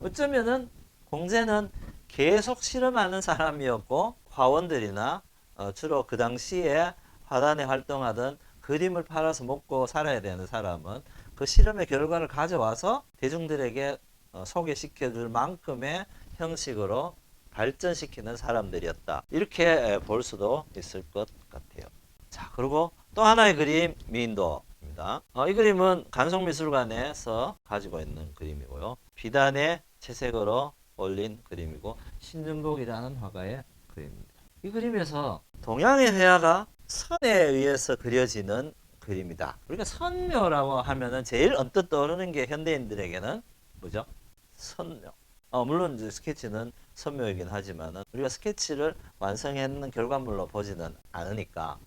어쩌면은 공제는 계속 실험하는 사람이었고 화원들이나 어, 주로 그 당시에 화단에 활동하던 그림을 팔아서 먹고 살아야 되는 사람은 그 실험의 결과를 가져와서 대중들에게 어, 소개시켜 줄 만큼의 형식으로 발전시키는 사람들이었다. 이렇게 에, 볼 수도 있을 것 같아요. 자, 그리고 또 하나의 그림 미인도입니다. 어, 이 그림은 간송미술관에서 가지고 있는 그림이고요. 비단의 채색으로 올린 그림이고 신준복이라는 화가의 그림입니다. 이 그림에서 동양의 회화가 선에 의해서 그려지는 그림이다. 우리가 선묘라고 하면은 제일 언뜻 떠오르는 게 현대인들에게는 뭐죠? 선묘. 어, 물론 이제 스케치는 선묘이긴 하지만은 우리가 스케치를 완성했는 결과물로 보지는 않으니까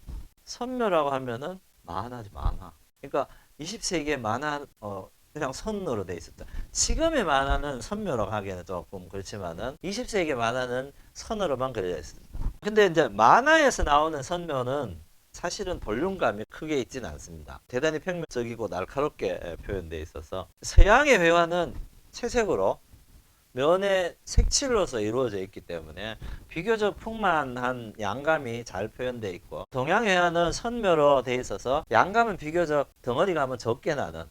선묘라고 하면은 만화지 만화. 그러니까 20세기의 만화 어 그냥 선으로 돼 있었다. 지금의 만화는 선묘라고 하기에는 조금 그렇지만은 20세기 만화는 선으로만 그려져 있습니다. 근데 이제 만화에서 나오는 선묘는 사실은 볼륨감이 크게 있지는 않습니다. 대단히 평면적이고 날카롭게 표현되어 있어서 서양의 회화는 채색으로 면의 색칠로서 이루어져 있기 때문에 비교적 풍만한 양감이 잘 표현되어 있고 동양 회화는 선묘로 돼 있어서 양감은 비교적 덩어리감은 적게 나는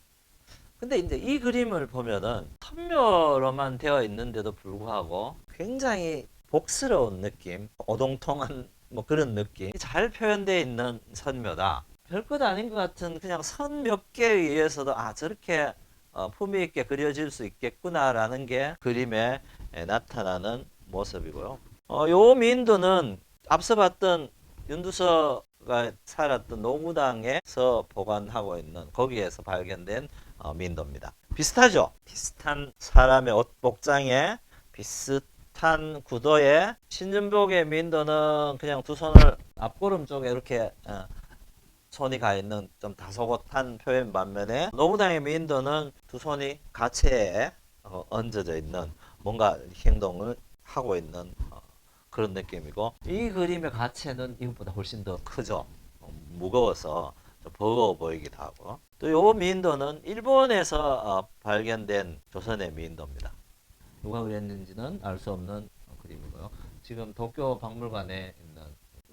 근데 이제 이 그림을 보면은 선묘로만 되어 있는데도 불구하고 굉장히 복스러운 느낌, 오동통한 뭐 그런 느낌, 잘 표현되어 있는 선묘다. 별것 아닌 것 같은 그냥 선 몇 개에 의해서도 아 저렇게 어, 품위 있게 그려질 수 있겠구나라는 게 그림에 에, 나타나는 모습이고요. 어, 요 미인도는 앞서 봤던 윤두서가 살았던 노구당에서 보관하고 있는 거기에서 발견된 어, 미인도입니다. 비슷하죠? 비슷한 사람의 옷 복장에 비슷한 구도의 신준복의 미인도는 그냥 두 손을 앞구름 쪽에 이렇게 어, 손이 가 있는 좀 다소곳한 표현 반면에 노부당의 미인도는 두 손이 가체에 어, 얹어져 있는 뭔가 행동을 하고 있는 어, 그런 느낌이고 이 그림의 가체는 이것보다 훨씬 더 크죠. 어, 무거워서 좀 버거워 보이기도 하고 또 요 미인도는 일본에서 어, 발견된 조선의 미인도입니다. 누가 그렸는지는 알 수 없는 어, 그림이고요. 지금 도쿄 박물관에 있는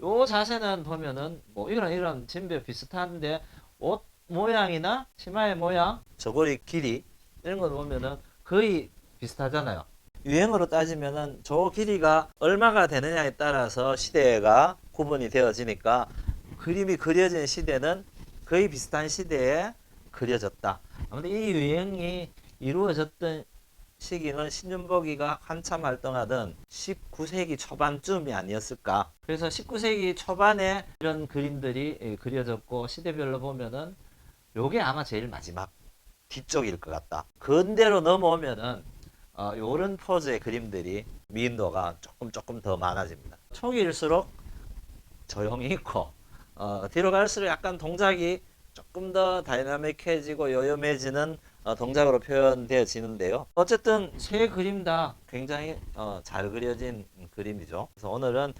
요 자세는 보면은 뭐 이런 이런 진배 비슷한데 옷 모양이나 치마의 모양, 저고리 길이 이런 거 보면은 거의 비슷하잖아요. 유행으로 따지면은 저 길이가 얼마가 되느냐에 따라서 시대가 구분이 되어지니까 그림이 그려진 시대는 거의 비슷한 시대에 그려졌다. 아무튼 이 유행이 이루어졌던 시기는 신윤복이가 한참 활동하던 19세기 초반쯤이 아니었을까. 그래서 19세기 초반에 이런 그림들이 예, 그려졌고 시대별로 보면은 요게 아마 제일 마지막 뒤쪽일 것 같다. 근대로 넘어오면은 어, 요런 포즈의 그림들이 미인도가 조금 조금 더 많아집니다. 초기일수록 조용히 있고 어, 뒤로 갈수록 약간 동작이 조금 더 다이나믹해지고 여염해지는 어, 동작으로 표현되어지는데요. 어쨌든 세 그림 다 굉장히 어, 잘 그려진 그림이죠. 그래서 오늘은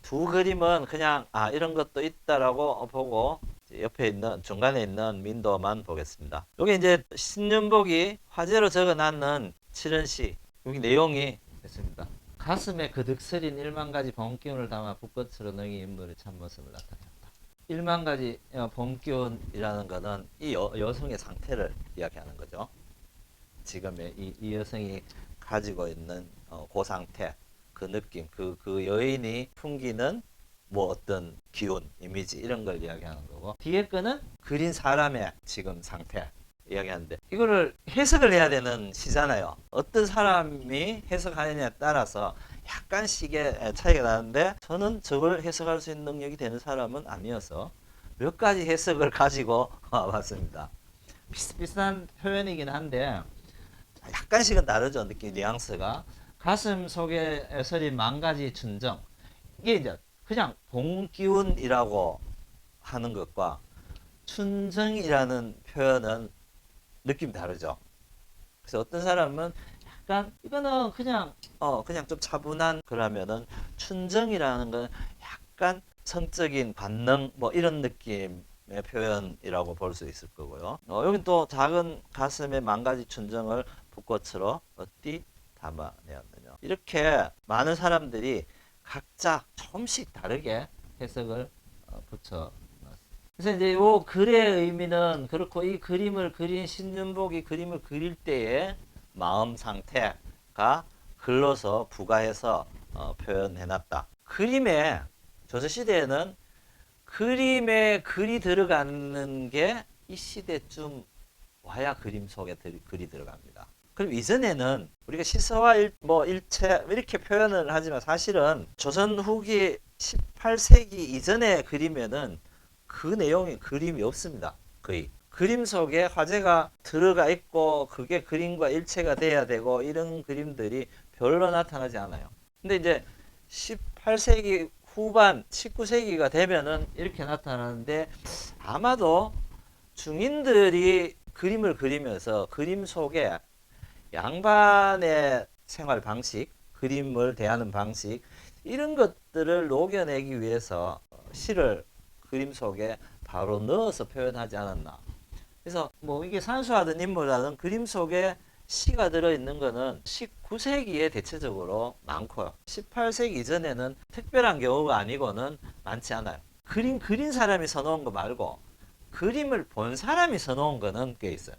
두 그림은 그냥 아 이런 것도 있다라고 보고 옆에 있는 중간에 있는 민도만 보겠습니다. 여기 이제 신윤복이 화제로 적어놨는 7연시 여기 내용이 있습니다. 가슴에 그득스린 일만 가지 번기운을 담아 붓꽃으로 능히 인물의 참모습을 나타내. 1만 가지 본 기운이라는 것은 이 여, 여성의 상태를 이야기하는 거죠. 지금의 이, 이 여성이 가지고 있는 어, 그 상태, 그 느낌, 그, 그 여인이 풍기는 뭐 어떤 기운, 이미지 이런 걸 이야기하는 거고 뒤에 거는 그린 사람의 지금 상태 이야기하는데 이거를 해석을 해야 되는 시잖아요. 어떤 사람이 해석하느냐에 따라서 약간씩의 차이가 나는데 저는 저걸 해석할 수 있는 능력이 되는 사람은 아니어서 몇 가지 해석을 가지고 와봤습니다. 비슷비슷한 표현이긴 한데 약간씩은 다르죠 느낌 뉘앙스가 가슴 속에 서린 만 가지 춘정 이게 이제 그냥 봄 기운이라고 하는 것과 춘정이라는 표현은 느낌이 다르죠. 그래서 어떤 사람은 약간 이거는 그냥 어 그냥 좀 차분한 그러면은 춘정이라는 건 약간 성적인 반능 뭐 이런 느낌 의 표현이라고 볼 수 있을 거고요. 어, 여기 또 작은 가슴에 만 가지 춘정을 붓꽃으로 어디 담아내었느냐. 이렇게 많은 사람들이 각자 조금씩 다르게 해석을 어, 붙여 그래서 이제 요 글의 의미는 그렇고 이 그림을 그린 신윤복이 그림을 그릴 때의 마음 상태가 글로서 부가해서 어, 표현해놨다. 그림에 조선 시대에는 그림에 글이 들어가는 게 이 시대쯤 와야 그림 속에 들, 글이 들어갑니다. 그럼 이전에는 우리가 시서와 일, 뭐 일체 이렇게 표현을 하지만 사실은 조선 후기 18세기 이전의 그림에는 그 내용이 그림이 없습니다. 거의. 그림 속에 화제가 들어가 있고 그게 그림과 일체가 돼야 되고 이런 그림들이 별로 나타나지 않아요. 근데 이제 18세기 후반 19세기가 되면은 이렇게 나타나는데 아마도 중인들이 그림을 그리면서 그림 속에 양반의 생활 방식, 그림을 대하는 방식 이런 것들을 녹여내기 위해서 시를 그림 속에 바로 넣어서 표현하지 않았나. 그래서 뭐 이게 산수하든 인물하든 그림 속에 시가 들어있는 거는 19세기에 대체적으로 많고요. 18세기 이전에는 특별한 경우가 아니고는 많지 않아요. 그림 그린 사람이 써놓은 거 말고 그림을 본 사람이 써놓은 거는 꽤 있어요.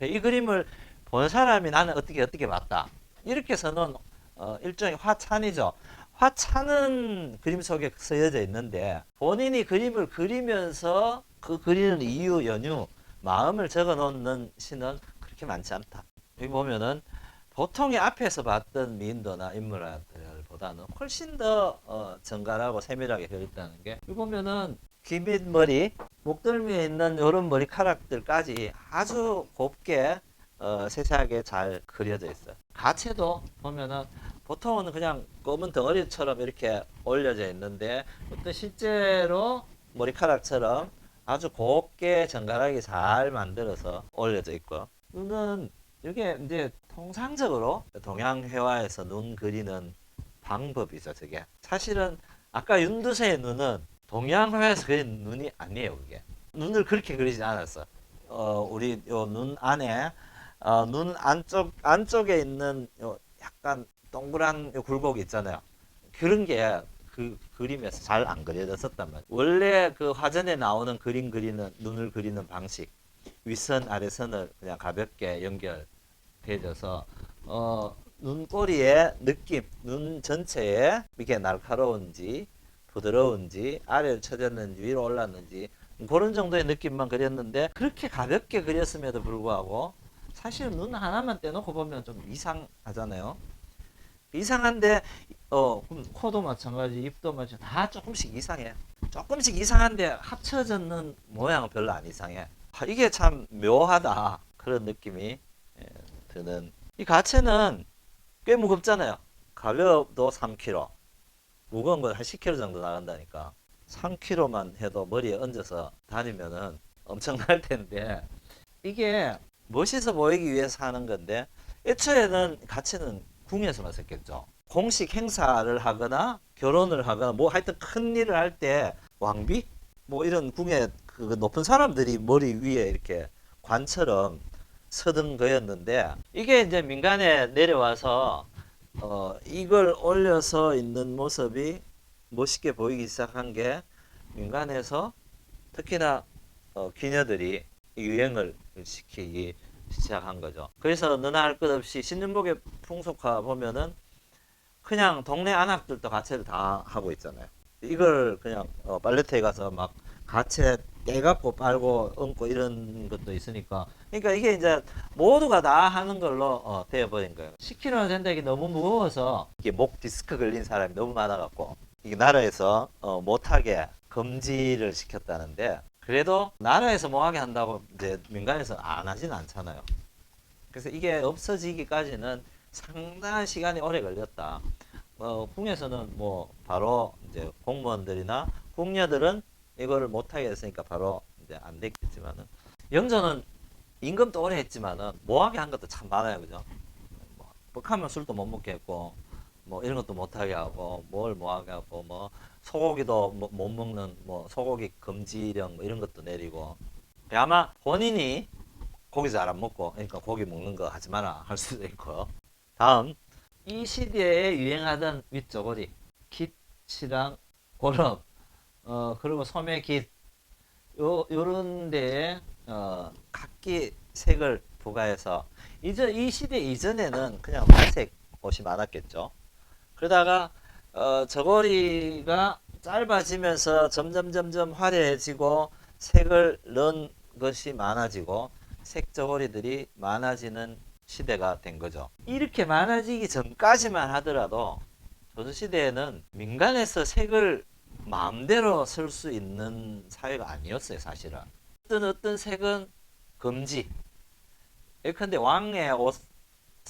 이 그림을 본 사람이 나는 어떻게 어떻게 봤다. 이렇게 써놓은 어, 일종의 화찬이죠. 화찬은 그림 속에 쓰여져 있는데 본인이 그림을 그리면서 그 그리는 이유, 연유, 마음을 적어 놓는 시는 그렇게 많지 않다. 여기 보면은 보통의 앞에서 봤던 미인도나 인물들보다는 훨씬 더 어, 정갈하고 세밀하게 그렸다는 게 여기 보면은 기밑 머리, 목덜미에 있는 이런 머리카락들까지 아주 곱게 어, 세세하게 잘 그려져 있어요. 가채도 보면은 보통은 그냥 검은 덩어리처럼 이렇게 올려져 있는데 어떤 실제로 머리카락처럼 아주 곱게 정갈하게 잘 만들어서 올려져 있고. 눈은 이게 이제 통상적으로 동양 회화에서 눈 그리는 방법이죠 저게. 사실은 아까 윤두세의 눈은 동양 회화에서 그린 눈이 아니에요 그게. 눈을 그렇게 그리지 않았어. 어 우리 요 눈 안에 어, 눈 안쪽 안쪽에 있는 요 약간 동그란 요 굴곡 있잖아요. 그런 게 그 그림에서 잘 안 그려졌었단 말이에요. 원래 그 화전에 나오는 그림 그리는 눈을 그리는 방식 윗선 아래선을 그냥 가볍게 연결해줘서 어 눈꼬리의 느낌, 눈 전체에 이게 날카로운지 부드러운지 아래로 쳐졌는지 위로 올랐는지 그런 정도의 느낌만 그렸는데 그렇게 가볍게 그렸음에도 불구하고 사실 눈 하나만 떼놓고 보면 좀 이상하잖아요. 이상한데 어 코도 마찬가지, 입도 마찬가지 다 조금씩 이상해. 조금씩 이상한데 합쳐졌는 모양은 별로 안 이상해. 아, 이게 참 묘하다 그런 느낌이 예, 드는. 이 가채는 꽤 무겁잖아요. 가벼도 3kg, 무거운 건 한 10kg 정도 나간다니까. 3kg만 해도 머리에 얹어서 다니면은 엄청날 텐데 이게 멋있어 보이기 위해서 하는 건데 애초에는 가채는 궁에서만 썼겠죠. 공식 행사를 하거나 결혼을 하거나 뭐 하여튼 큰 일을 할 때 왕비 뭐 이런 궁의 그 높은 사람들이 머리 위에 이렇게 관처럼 서던 거였는데 이게 이제 민간에 내려와서 어 이걸 올려서 있는 모습이 멋있게 보이기 시작한 게 민간에서 특히나 어 귀녀들이 유행을 시키기 시작한 거죠. 그래서 너나 할 것 없이 신윤복의 풍속화 보면은 그냥 동네 안악들도 가채를 다 하고 있잖아요. 이걸 그냥 어, 빨래터에 가서 막 가채 떼갖고 빨고 얹고 이런 것도 있으니까 그러니까 이게 이제 모두가 다 하는 걸로 어, 되어버린 거예요. 10kg나 된다 이게 너무 무거워서 이게 목 디스크 걸린 사람이 너무 많아갖고 이게 나라에서 어, 못하게 금지를 시켰다는데 그래도 나라에서 뭐하게 한다고 이제 민간에서 안 하진 않잖아요. 그래서 이게 없어지기까지는 상당한 시간이 오래 걸렸다. 어, 궁에서는 뭐 바로 이제 공무원들이나 궁녀들은 이거를 못하게 했으니까 바로 이제 안 됐겠지만은 영조는 임금도 오래 했지만은 뭐하게 한 것도 참 많아요, 그죠? 뭐, 뻑하면 술도 못 먹게 했고 뭐 이런 것도 못하게 하고 뭘 뭐하게 하고 뭐 소고기도 뭐- 못 먹는 뭐 소고기 금지령 뭐 이런 것도 내리고 아마 본인이 고기 잘 안 먹고 그러니까 고기 먹는 거 하지 마라 할 수도 있고 다음 이 시대에 유행하던 윗저고리 깃이랑 고름 어 그리고 소매 깃 요, 요런 데에 어, 각기 색을 부과해서 이전 이 시대 이전에는 그냥 발색 옷이 많았겠죠. 그러다가 어, 저고리가 짧아지면서 점점 점점 화려해지고 색을 넣은 것이 많아지고 색 저고리들이 많아지는 시대가 된 거죠. 이렇게 많아지기 전까지만 하더라도 조선 시대에는 민간에서 색을 마음대로 쓸 수 있는 사회가 아니었어요, 사실은. 어떤 어떤 색은 금지. 예컨대 왕의 옷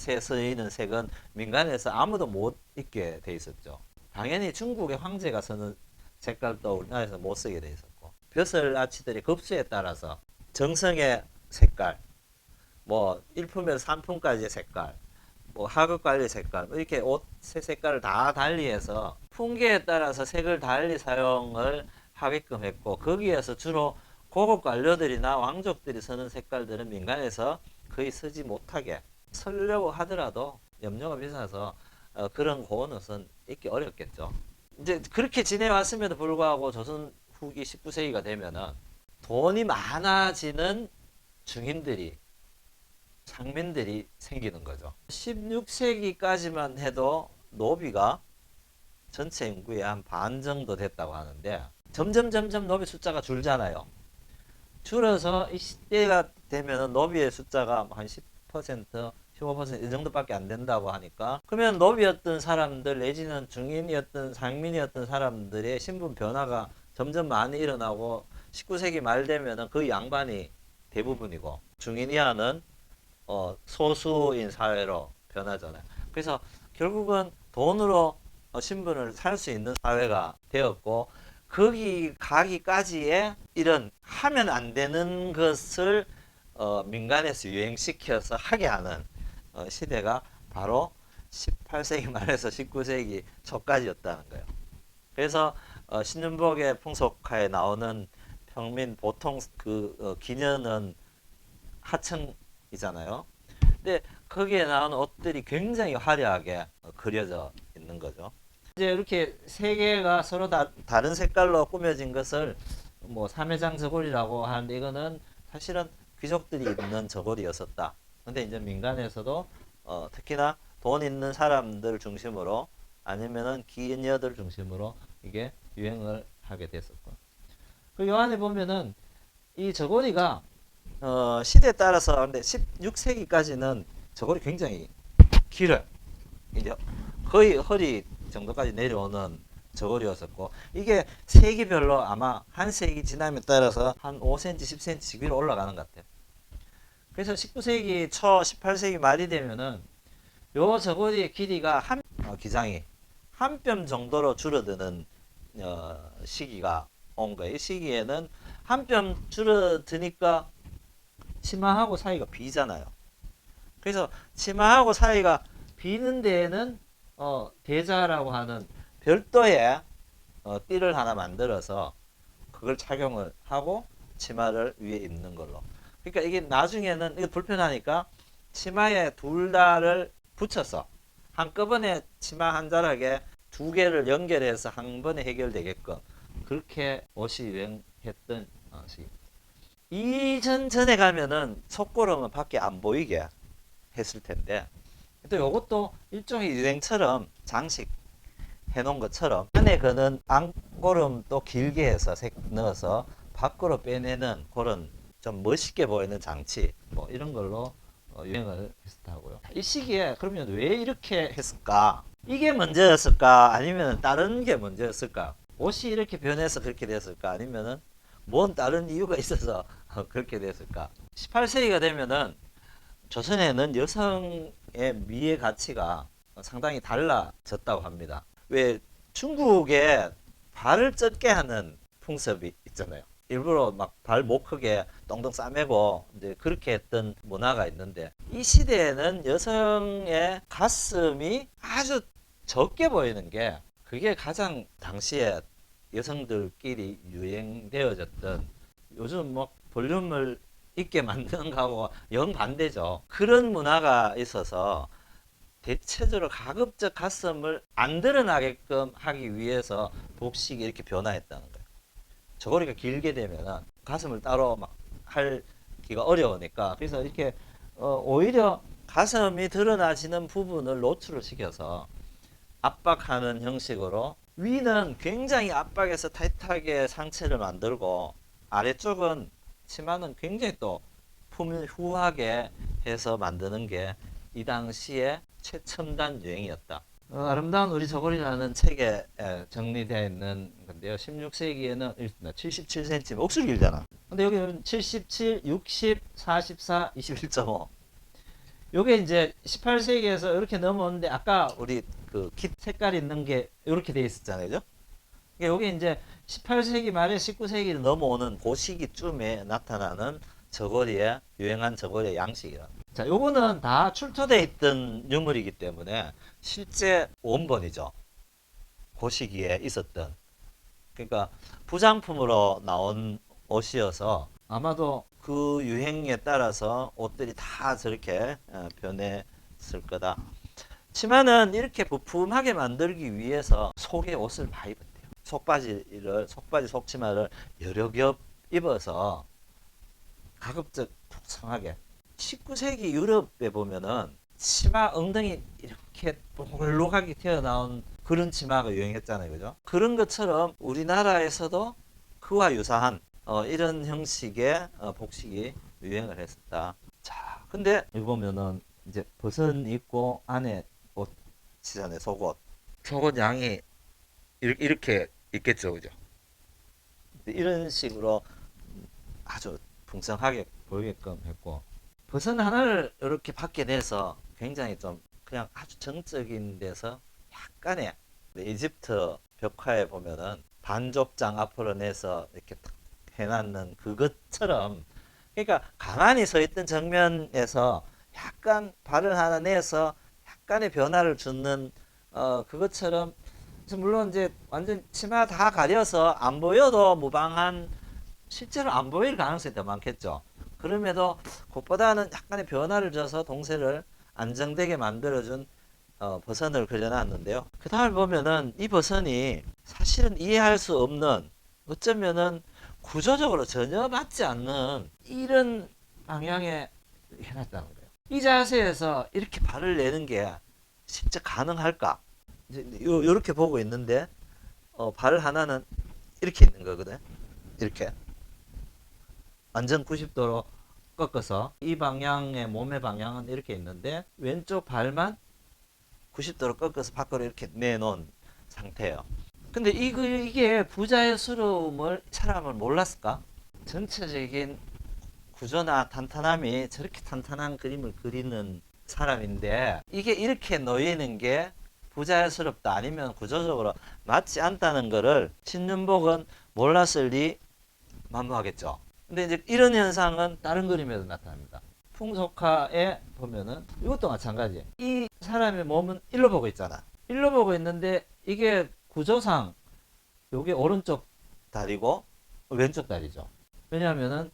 에 쓰이는 색은 민간에서 아무도 못 입게 돼 있었죠. 당연히 중국의 황제가 쓰는 색깔도 우리나라에서 못 쓰게 돼 있었고 벼슬 아치들의 급수에 따라서 정성의 색깔, 뭐 일품에서 삼품까지의 색깔, 뭐 하급 관리 색깔 뭐 이렇게 옷의 색깔을 다 달리해서 풍계에 따라서 색을 달리 사용을 하게끔 했고 거기에서 주로 고급 관료들이나 왕족들이 쓰는 색깔들은 민간에서 거의 쓰지 못하게 쓰려고 하더라도 염료가 비싸서 어, 그런 고운 옷은 입기 어렵겠죠. 이제 그렇게 지내왔음에도 불구하고 조선 후기 19세기가 되면은 돈이 많아지는 중인들이 상민들이 생기는 거죠. 16세기까지만 해도 노비가 전체 인구의 한 반 정도 됐다고 하는데 점점 점점 노비 숫자가 줄잖아요. 줄어서 이 시대가 되면은 노비의 숫자가 한 10%, 15%이 정도밖에 안 된다고 하니까 그러면 노비였던 사람들 내지는 중인이었던 상민이었던 사람들의 신분 변화가 점점 많이 일어나고 19세기 말 되면은 그 양반이 대부분이고 중인 이하는 어, 소수인 사회로 변하잖아요. 그래서 결국은 돈으로 어, 신분을 살 수 있는 사회가 되었고 거기 가기까지의 이런 하면 안 되는 것을 어, 민간에서 유행시켜서 하게 하는 어, 시대가 바로 18세기 말에서 19세기 초까지였다는 거예요. 그래서 어, 신윤복의 풍속화에 나오는 평민 보통 그 어, 기년은 하층이잖아요. 근데 거기에 나오는 옷들이 굉장히 화려하게 어, 그려져 있는 거죠. 이제 이렇게 세 개가 서로 다, 다른 색깔로 꾸며진 것을 뭐 삼회장 저고리라고 하는데 이거는 사실은 귀족들이 입는 저고리였었다. 근데 이제 민간에서도 어, 특히나 돈 있는 사람들 중심으로 아니면은 기녀들 중심으로 이게 유행을 하게 됐었고. 그요 안에 보면은 이 저고리가 어, 시대에 따라서 근데 16세기까지는 저고리 굉장히 길어요. 이제 거의 허리 정도까지 내려오는 저고리였었고 이게 세기별로 아마 한 세기 지남에 따라서 한 5cm, 10cm 위로 올라가는 것 같아요. 그래서 19세기 초 18세기 말이 되면은 요 저고리의 길이가 한 어, 기장이 한 뼘 정도로 줄어드는 어, 시기가 온 거예요. 이 시기에는 한 뼘 줄어드니까 치마하고 사이가 비잖아요. 그래서 치마하고 사이가 비는 데에는 어, 대자라고 하는 별도의 어, 띠를 하나 만들어서 그걸 착용을 하고 치마를 위에 입는 걸로. 그러니까 이게 나중에는 이게 불편하니까 치마에 둘 다를 붙여서 한꺼번에 치마 한 자락에 두 개를 연결해서 한 번에 해결되게끔 그렇게 옷이 유행했던 어, 시. 이전 전에 가면은 속고름은 밖에 안 보이게 했을 텐데 또 이것도 일종의 유행처럼 장식 해놓은 것처럼 안에 그는 안고름 또 길게 해서 색 넣어서 밖으로 빼내는 그런 좀 멋있게 보이는 장치 뭐 이런 걸로 어, 유행을 했었다고요. 이 시기에 그러면 왜 이렇게 했을까? 이게 먼저였을까? 아니면 다른 게 먼저였을까? 옷이 이렇게 변해서 그렇게 됐을까? 아니면은 뭔 다른 이유가 있어서 그렇게 됐을까? 18세기가 되면은 조선에는 여성의 미의 가치가 상당히 달라졌다고 합니다. 왜 중국에 발을 쪘게 하는 풍습이 있잖아요. 일부러 막 발 못 크게 똥똥 싸매고 이제 그렇게 했던 문화가 있는데 이 시대에는 여성의 가슴이 아주 적게 보이는 게 그게 가장 당시에 여성들끼리 유행되어졌던 요즘 뭐 볼륨을 있게 만드는 거하고 영 반대죠. 그런 문화가 있어서 대체적으로 가급적 가슴을 안 드러나게끔 하기 위해서 복식이 이렇게 변화했다는 거예요. 저고리가 길게 되면은 가슴을 따로 막 할 기가 어려우니까 그래서 이렇게 어, 오히려 가슴이 드러나지는 부분을 노출을 시켜서 압박하는 형식으로 위는 굉장히 압박해서 타이트하게 상체를 만들고 아래쪽은 치마는 굉장히 또 푸밀후하게 해서 만드는 게 이 당시에 최첨단 유행이었다. 어, 아름다운 우리 저고리라는 책에 에, 정리되어 있는 건데요. 16세기에는 77cm, 억수로 길잖아. 근데 여기는 77, 60, 44, 21.5. 요게 이제 18세기에서 이렇게 넘어오는데 아까 우리 그 킷 색깔 있는 게 이렇게 돼 있었잖아요. 그죠? 요게 이제 18세기 말에 19세기 넘어오는 그 시기쯤에 나타나는 저고리의 유행한 저고리의 양식이라. 자, 요거는 다 출토돼 있던 유물이기 때문에 실제 원본이죠. 그 시기에 있었던. 그러니까 부장품으로 나온 옷이어서 아마도 그 유행에 따라서 옷들이 다 저렇게 어, 변했을 거다. 치마는 이렇게 부품하게 만들기 위해서 속에 옷을 많이 입었대요. 속바지를 속바지 속치마를 여러 겹 입어서 가급적 풍성하게 19세기 유럽에 보면은 치마 엉덩이 이렇게 볼록하게 튀어나온 그런 치마가 유행했잖아요. 그죠? 그런 것처럼 우리나라에서도 그와 유사한 어, 이런 형식의 어, 복식이 유행을 했었다. 자, 근데 여기 보면은 이제 버선 입고 안에 옷 치잖아요. 속옷. 속옷 양이 이렇게 있겠죠. 그죠? 이런 식으로 아주 풍성하게 보이게끔 했고 버선 하나를 이렇게 밖에 내서 굉장히 좀 그냥 아주 정적인 데서 약간의 이집트 벽화에 보면은 반족장 앞으로 내서 이렇게 탁 해놨는 그것처럼 그러니까 가만히 서 있던 정면에서 약간 발을 하나 내서 약간의 변화를 주는 어 그것처럼 물론 이제 완전 치마 다 가려서 안 보여도 무방한 실제로 안 보일 가능성이 더 많겠죠. 그럼에도 그것보다는 약간의 변화를 줘서 동세를 안정되게 만들어준 어, 버선을 그려놨는데요. 그 다음에 보면은 이 버선이 사실은 이해할 수 없는 어쩌면은 구조적으로 전혀 맞지 않는 이런 방향에 해놨다는 거예요. 이 자세에서 이렇게 발을 내는 게 진짜 가능할까? 요, 요렇게 보고 있는데 어, 발 하나는 이렇게 있는 거거든. 이렇게. 완전 90도로 꺾어서 이 방향의 몸의 방향은 이렇게 있는데 왼쪽 발만 90도로 꺾어서 밖으로 이렇게 내놓은 상태예요. 근데 이거 이게 부자의 스러움을 사람을 몰랐을까? 전체적인 구조나 탄탄함이 저렇게 탄탄한 그림을 그리는 사람인데 이게 이렇게 놓이는 게 부자연스럽다 아니면 구조적으로 맞지 않다는 거를 신윤복은 몰랐을 리 만무하겠죠. 근데 이제 이런 현상은 다른 그림에도 나타납니다. 풍속화에 보면은 이것도 마찬가지. 이 사람의 몸은 일로 보고 있잖아. 일로 보고 있는데 이게 구조상 요게 오른쪽 다리고 왼쪽 다리죠. 왜냐하면은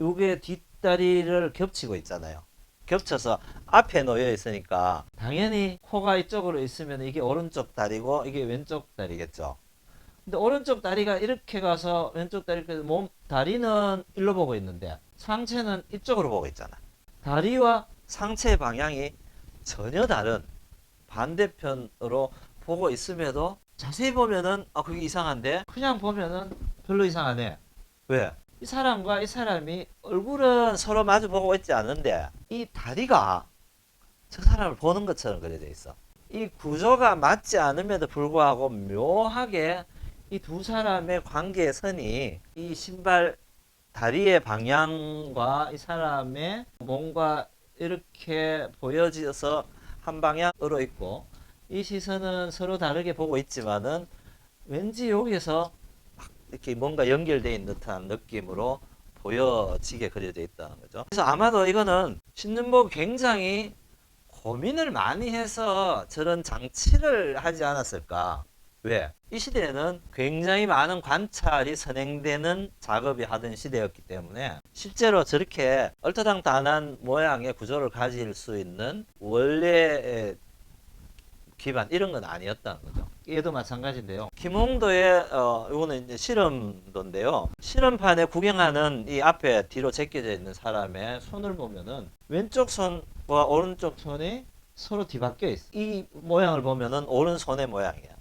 요게 뒷다리를 겹치고 있잖아요. 겹쳐서 앞에 놓여 있으니까 당연히 코가 이쪽으로 있으면 이게 오른쪽 다리고 이게 왼쪽 다리겠죠. 근데 오른쪽 다리가 이렇게 가서 왼쪽 다리 몸 다리는 일로 보고 있는데 상체는 이쪽으로 보고 있잖아. 다리와 상체 방향이 전혀 다른 반대편으로 보고 있음에도 자세히 보면은 아 그게 이상한데 그냥 보면은 별로 이상하네. 왜? 이 사람과 이 사람이 얼굴은 서로 마주 보고 있지 않은데 이 다리가 저 사람을 보는 것처럼 그려져 있어. 이 구조가 맞지 않음에도 불구하고 묘하게 이 두 사람의 관계의 선이 이 신발 다리의 방향과 이 사람의 몸과 이렇게 보여져서 한 방향으로 있고 이 시선은 서로 다르게 보고 있지만은 왠지 여기서 막 이렇게 뭔가 연결되어 있는 듯한 느낌으로 보여지게 그려져 있다는 거죠. 그래서 아마도 이거는 신윤복 굉장히 고민을 많이 해서 저런 장치를 하지 않았을까. 왜? 이 시대에는 굉장히 많은 관찰이 선행되는 작업이 하던 시대였기 때문에 실제로 저렇게 얼토당탄한 모양의 구조를 가질 수 있는 원래의 기반 이런 건 아니었다는 거죠. 얘도 마찬가지인데요. 김홍도의 어 이거는 이제 실험도인데요. 실험판에 구경하는 이 앞에 뒤로 제껴져 있는 사람의 손을 보면은 왼쪽 손과 오른쪽 손이 서로 뒤바뀌어 있어. 이 모양을 보면은 오른손의 모양이야.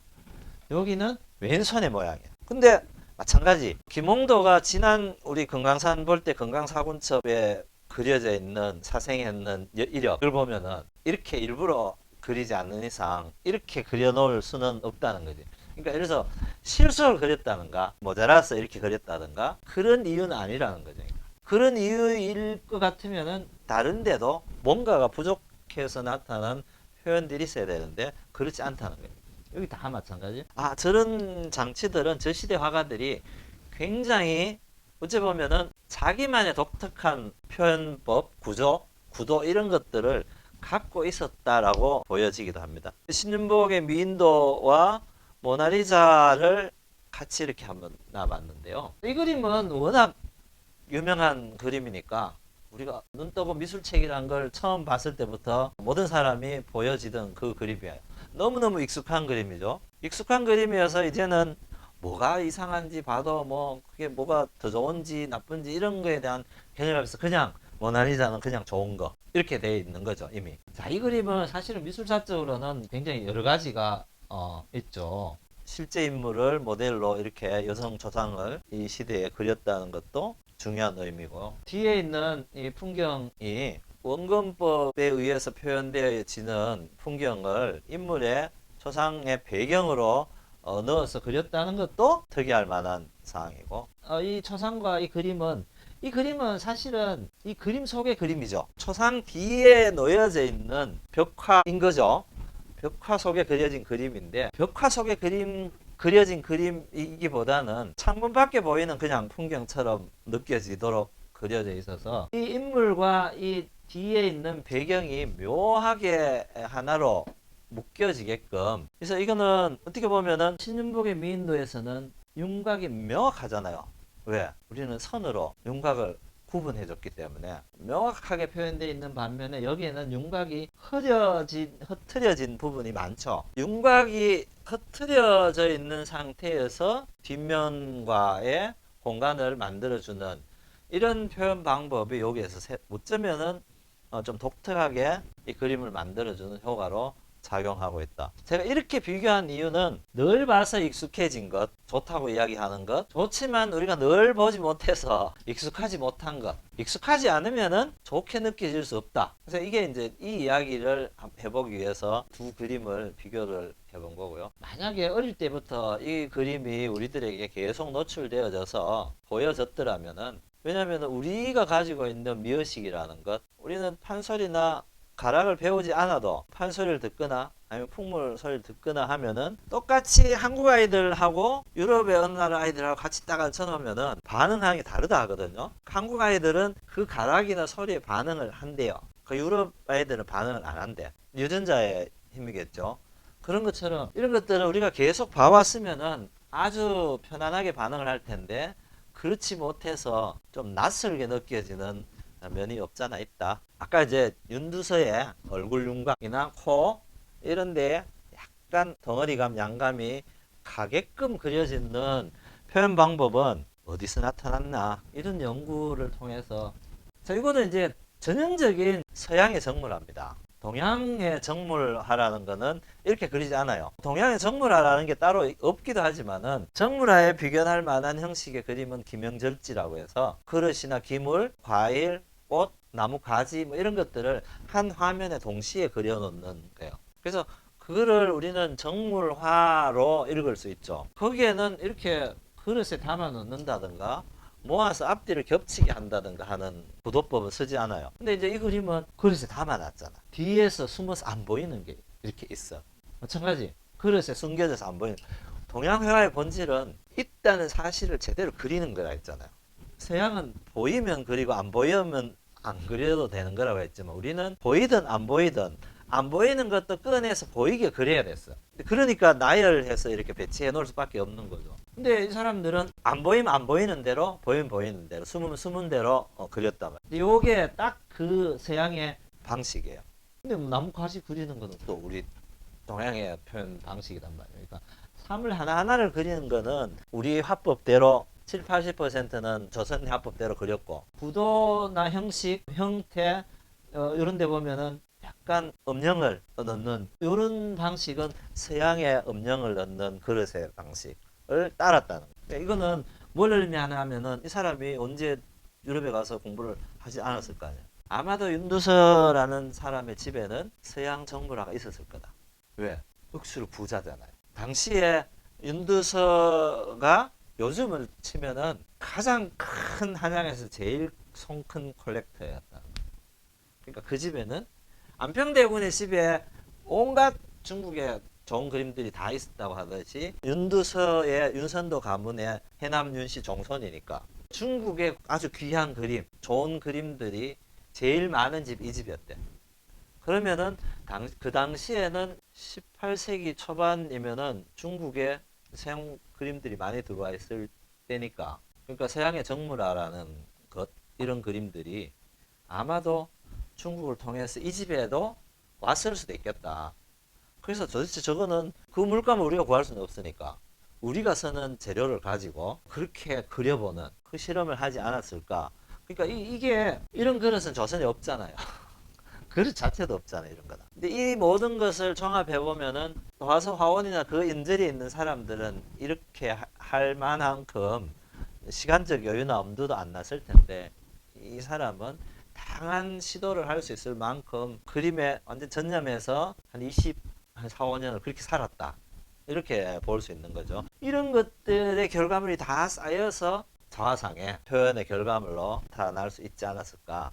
여기는 왼손의 모양이야. 근데 마찬가지. 김홍도가 지난 우리 금강산 볼 때 금강사군첩에 그려져 있는 사생했는 여- 이력을 보면은 이렇게 일부러 그리지 않는 이상 이렇게 그려놓을 수는 없다는 거지. 그러니까 들어서 실수를 그렸다든가 모자라서 이렇게 그렸다든가 그런 이유는 아니라는 거죠. 그런 이유일 것 같으면은 다른데도 뭔가가 부족해서 나타난 표현들이 있어야 되는데 그렇지 않다는 거예요. 여기 다 마찬가지. 아 저런 장치들은 저 시대 화가들이 굉장히 어찌 보면은 자기만의 독특한 표현법, 구조, 구도 이런 것들을 갖고 있었다라고 보여지기도 합니다. 신윤복의 미인도와 모나리자를 같이 이렇게 한번 놔봤는데요. 이 그림은 워낙 유명한 그림이니까 우리가 눈 뜨고 미술책이란 걸 처음 봤을 때부터 모든 사람이 보여지던 그 그림이에요. 너무너무 익숙한 그림이죠. 익숙한 그림이어서 이제는 뭐가 이상한지 봐도 뭐 그게 뭐가 더 좋은지 나쁜지 이런 거에 대한 없어. 그냥 모나리자는 그냥 좋은 거 이렇게 돼 있는 거죠 이미. 자이 그림은 사실은 미술사적으로는 굉장히 여러 가지가 어, 있죠. 실제 인물을 모델로 이렇게 여성 조상을 이 시대에 그렸다는 것도 중요한 의미고 뒤에 있는 이 풍경이 원근법에 의해서 표현되어지는 풍경을 인물의 초상의 배경으로 어, 넣어서 그렸다는 것도 특이할 만한 사항이고 어, 이 초상과 이 그림은 이 그림은 사실은 이 그림 속의 그림이죠. 초상 뒤에 놓여져 있는 벽화인 거죠. 벽화 속에 그려진 그림인데 벽화 속에 그림 그려진 그림이기보다는 창문 밖에 보이는 그냥 풍경처럼 느껴지도록 그려져 있어서 이 인물과 이 뒤에 있는 배경이 묘하게 하나로 묶여지게끔 그래서 이거는 어떻게 보면은 신윤복의 미인도에서는 윤곽이 명확하잖아요 왜? 우리는 선으로 윤곽을 구분해 줬기 때문에 명확하게 표현되어 있는 반면에 여기에는 윤곽이 흐려진 흐트려진 부분이 많죠. 윤곽이 흐트려져 있는 상태에서 뒷면과의 공간을 만들어주는 이런 표현 방법이 여기에서 세- 어쩌면은 어, 좀 독특하게 이 그림을 만들어주는 효과로 작용하고 있다. 제가 이렇게 비교한 이유는 늘 봐서 익숙해진 것, 좋다고 이야기하는 것, 좋지만 우리가 늘 보지 못해서 익숙하지 못한 것, 익숙하지 않으면은 좋게 느껴질 수 없다. 그래서 이게 이제 이 이야기를 해보기 위해서 두 그림을 비교를 해본 거고요. 만약에 어릴 때부터 이 그림이 우리들에게 계속 노출되어져서 보여졌더라면은 왜냐하면 우리가 가지고 있는 미의식이라는 것, 우리는 판소리나 가락을 배우지 않아도 판소리를 듣거나 아니면 풍물 소리를 듣거나 하면은 똑같이 한국 아이들하고 유럽의 어느 나라 아이들하고 같이 딱 앉혀놓으면은 반응하는 게 다르다 하거든요. 한국 아이들은 그 가락이나 소리에 반응을 한대요. 그 유럽 아이들은 반응을 안 한대. 유전자의 힘이겠죠. 그런 것처럼 이런 것들은 우리가 계속 봐왔으면은 아주 편안하게 반응을 할 텐데 그렇지 못해서 좀 낯설게 느껴지는 면이 없잖아 있다. 아까 이제 윤두서의 얼굴 윤곽이나 코 이런 데에 약간 덩어리감, 양감이 가게끔 그려지는 표현 방법은 어디서 나타났나 이런 연구를 통해서 자 이거는 이제 전형적인 서양의 정물화입니다. 동양의 정물화라는 거는 이렇게 그리지 않아요. 동양의 정물화라는 게 따로 없기도 하지만은 정물화에 비견할 만한 형식의 그림은 김영절지라고 해서 그릇이나 기물, 과일, 꽃, 나무 가지 뭐 이런 것들을 한 화면에 동시에 그려 놓는 거예요. 그래서 그거를 우리는 정물화로 읽을 수 있죠. 거기에는 이렇게 그릇에 담아 넣는다든가 모아서 앞뒤를 겹치게 한다든가 하는 구도법은 쓰지 않아요. 근데 이제 이 그림은 그릇에 담아놨잖아. 뒤에서 숨어서 안 보이는 게 이렇게 있어. 마찬가지. 그릇에 숨겨져서 안 보이는. 동양 회화의 본질은 있다는 사실을 제대로 그리는 거라 했잖아요. 서양은 보이면 그리고 안 보이면 안 그려도 되는 거라고 했지만 우리는 보이든 안 보이든 안 보이는 것도 꺼내서 보이게 그려야 됐어. 그러니까 나열해서 이렇게 배치해 놓을 수밖에 없는 거죠. 근데 이 사람들은 안 보이면 안 보이는 대로, 보이면 보이는 대로, 숨으면 숨은 대로 어, 그렸단 말이야. 요게 딱 그 서양의 방식이에요. 근데 뭐 나무 가지 그리는 거는 또 우리 동양의 표현 방식이란 말이에요. 그러니까 삶을 하나하나를 그리는 거는 우리 화법대로 7, 80%는 조선 화법대로 그렸고 구도나 형식, 형태 어, 이런 데 보면은 약간 음영을 넣는 이런 방식은 서양의 음영을 넣는 그릇의 방식 을 따랐다는 거예요. 이거는 뭘 의미하냐면은 이 사람이 언제 유럽에 가서 공부를 하지 않았을 거 아니에요. 아마도 윤두서라는 사람의 집에는 서양 정부라가 있었을 거다. 왜? 억수로 부자잖아요. 당시에 윤두서가 요즘을 치면은 가장 큰 한양에서 제일 손큰 콜렉터였다. 그러니까 그 집에는 안평대군의 집에 온갖 중국의 좋은 그림들이 다 있었다고 하듯이 윤두서의 윤선도 가문의 해남 윤씨 종손이니까 중국의 아주 귀한 그림, 좋은 그림들이 제일 많은 집 이 집이었대. 그러면은 당, 그 당시에는 18세기 초반이면은 중국에 서양 그림들이 많이 들어와 있을 때니까 그러니까 서양의 정물화라는 것 이런 그림들이 아마도 중국을 통해서 이 집에도 왔을 수도 있겠다. 그래서 도대체 저거는 그 물감을 우리가 구할 수는 없으니까 우리가 쓰는 재료를 가지고 그렇게 그려보는 그 실험을 하지 않았을까. 그러니까 이, 이게 이런 그릇은 조선에 없잖아요. 그릇 자체도 없잖아요, 이런 거는. 근데 이 모든 것을 종합해 보면은 와서 화원이나 그 인절이 있는 사람들은 이렇게 하- 할 만한큼 시간적 여유나 엄두도 안 났을 텐데 이 사람은 다양한 시도를 할 수 있을 만큼 그림에 완전 전념해서 한 20, 한 4, 5년을 그렇게 살았다. 이렇게 볼 수 있는 거죠. 이런 것들의 결과물이 다 쌓여서 자화상의 표현의 결과물로 나타날 수 있지 않았을까.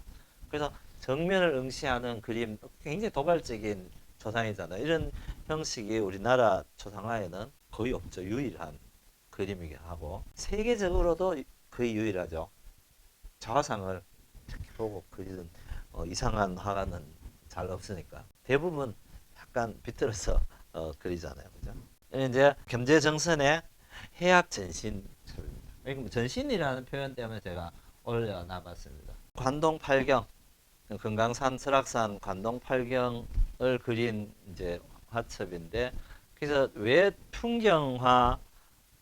그래서 정면을 응시하는 그림 굉장히 도발적인 초상이잖아요. 이런 형식이 우리나라 초상화에는 거의 없죠. 유일한 그림이기도 하고 세계적으로도 거의 유일하죠. 자화상을 이렇게 보고 그리는 어, 이상한 화가는 잘 없으니까 대부분 약간 비틀어서 어, 그리잖아요, 그죠? 이제 겸재 정선의 해학 전신입니다. 여기 뭐 전신이라는 표현 때문에 제가 올려놔봤습니다. 관동 팔경, 금강산 설악산 관동 팔경을 그린 이제 화첩인데 그래서 왜 풍경화,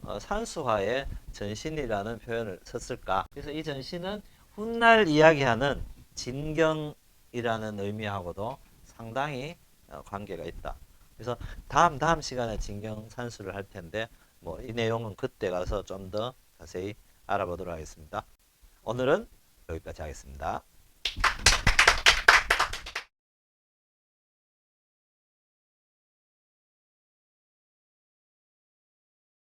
어, 산수화에 전신이라는 표현을 썼을까? 그래서 이 전신은 훗날 이야기하는 진경이라는 의미하고도 상당히 어, 관계가 있다. 그래서 다음 다음 시간에 진경 산수를 할 텐데 뭐 이 내용은 그때 가서 좀 더 자세히 알아보도록 하겠습니다. 오늘은 여기까지 하겠습니다.